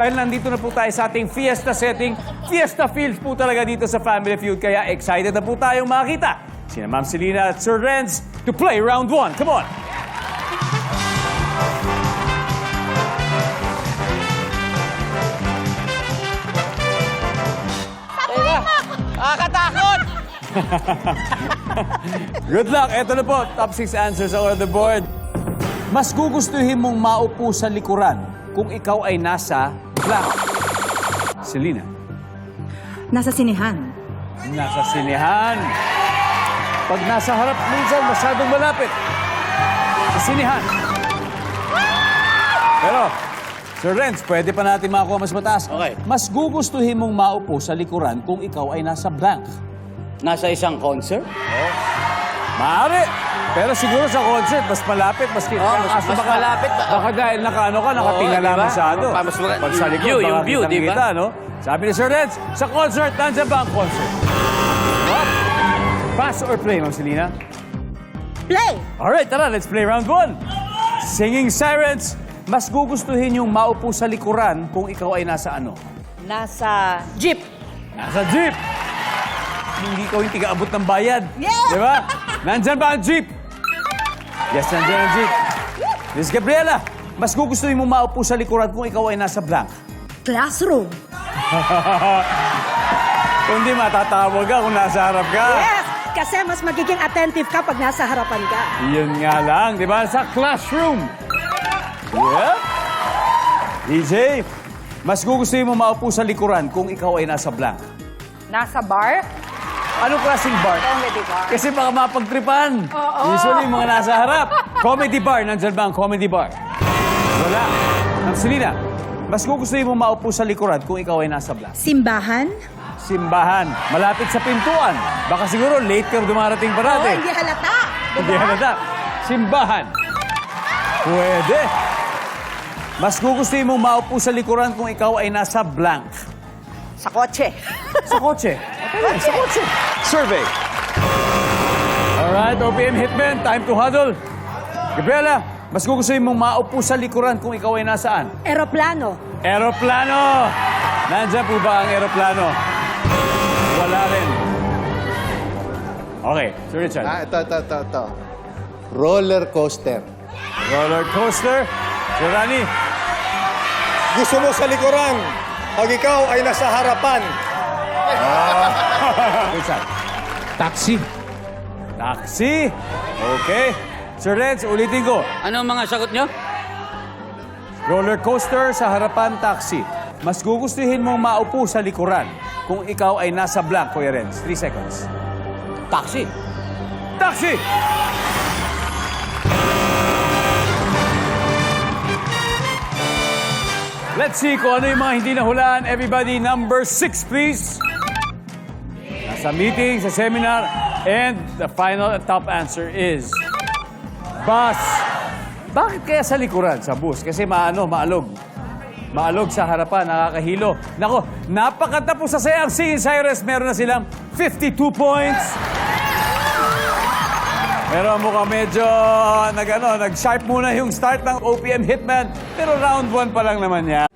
Dahil nandito na po tayo sa ating fiesta setting, fiesta feels po talaga dito sa Family Feud. Kaya excited na po tayong makita sina Ma'am Selena at Sir Renz to play round one. Come on! Nakakatakot! Good luck! Ito na po, top 6 answers on the board. Mas gugustuhin mong maupo sa likuran kung ikaw ay nasa blank. Selena, Nasa sinihan. nasa sinehan. Pag nasa harap, minsan masyadong malapit. Sa sinehan. Pero, Sir Renz, pwede pa natin makakuha mas mataas. Okay. Mas gugustuhin mong maupo sa likuran kung ikaw ay nasa blank. Nasa isang concert? Maaari. Pero siguro sa concert, mas malapit, mas kita. Oo, mas- mas malapit ba? Baka dahil nakaano ka, nakatingala Oo, diba? masyado. Pa- mas maganda- Pag sa likod, View, yung baka view, diba? kita, no? Sabi ni Sir Renz, sa concert, nandiyan ba ang concert? What? Pass or play, Ma'am Selena? Play! Alright, tara, let's play round one. Singing Sirens, mas gugustuhin yung maupo sa likuran kung ikaw ay nasa ano? Nasa jeep. Nasa jeep. Hindi ikaw yung tiga-abot ng bayad. Yeah! Di ba? Nandyan ba ang jeep? Yes, nandyan ang jeep. Miss Gabriela, mas gugustuhin mo maupo sa likuran kung ikaw ay nasa blank. Classroom. Kung di matatawag ka kung nasa harap ka. Yes! Kasi mas magiging attentive ka pag nasa harapan ka. Yun nga lang, di ba? Sa classroom. Yeah. DJ, mas gugustuhin mo maupo sa likuran kung ikaw ay nasa blank. Nasa bar? Anong klaseng bar? Comedy bar. Kasi baka mapagtripan. Oo. Usually, mga nasa harap. Comedy bar. Nandyan ba ang comedy bar? Wala. Ma'am Selena, mas gugustuhin mo maupo sa likuran kung ikaw ay nasa blank. Simbahan? Simbahan. Malapit sa pintuan. Baka siguro late ka dumarating pa Oo, natin. hindi halata. Hindi halata. Simbahan. Pwede. Mas gugustuhin mo maupo sa likuran kung ikaw ay nasa blank. Sa kotse. Sa kotse. Okay, sa kotse. Survey. Alright, OPM Hitman, time to huddle. Gabriela, mas gugustuhin mong maupo sa likuran kung ikaw ay nasaan? Aeroplano. Aeroplano! Nandiyan po ba ang aeroplano? Wala rin. Okay, Sir Richard. Ah, ito, ito, ito, ito. Roller coaster. Roller coaster. Sir Rani. Gusto mo sa likuran, pag ikaw ay nasa harapan. Richard. Taxi. Taxi. Okay. Sir Renz, ulitin ko. Ano ang mga sagot nyo? Roller coaster sa harapan taxi. Mas gugustuhin mong maupo sa likuran kung ikaw ay nasa blank, Kuya Renz. Three seconds. Taxi. Taxi! Let's see kung ano yung mga hindi nahulaan. Everybody, number six, please. Nasa meeting, sa seminar, and the final top answer is bus. Bakit kaya sa likuran, sa bus? Kasi maano, maalog. Maalog sa harapan, nakakahilo. Nako, napakatapos sa saya ang Singing Cyrus. Meron na silang 52 points. Pero mukhang medyo nag, ano, nag-sharp muna yung start ng OPM Hitman. Pero round 1 pa lang naman yan.